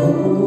Oh.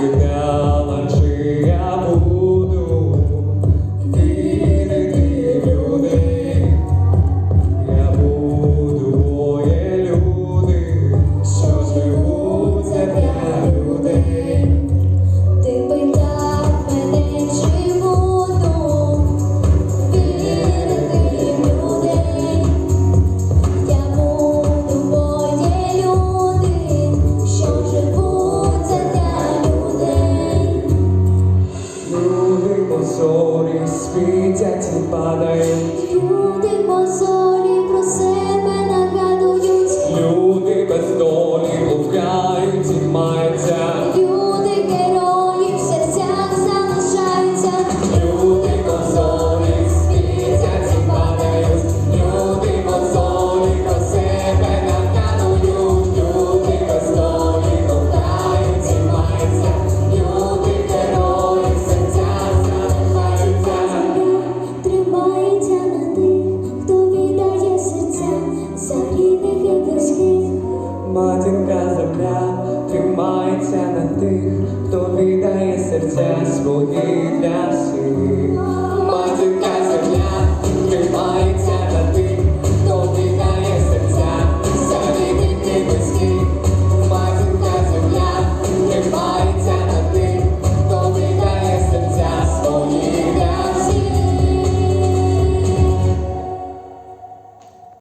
Happy birthday. падають, люди мозолі про себе нагадують, люди без долі лукають і мають. матінка земля тримається на тих, хто віддає серця свої для всіх.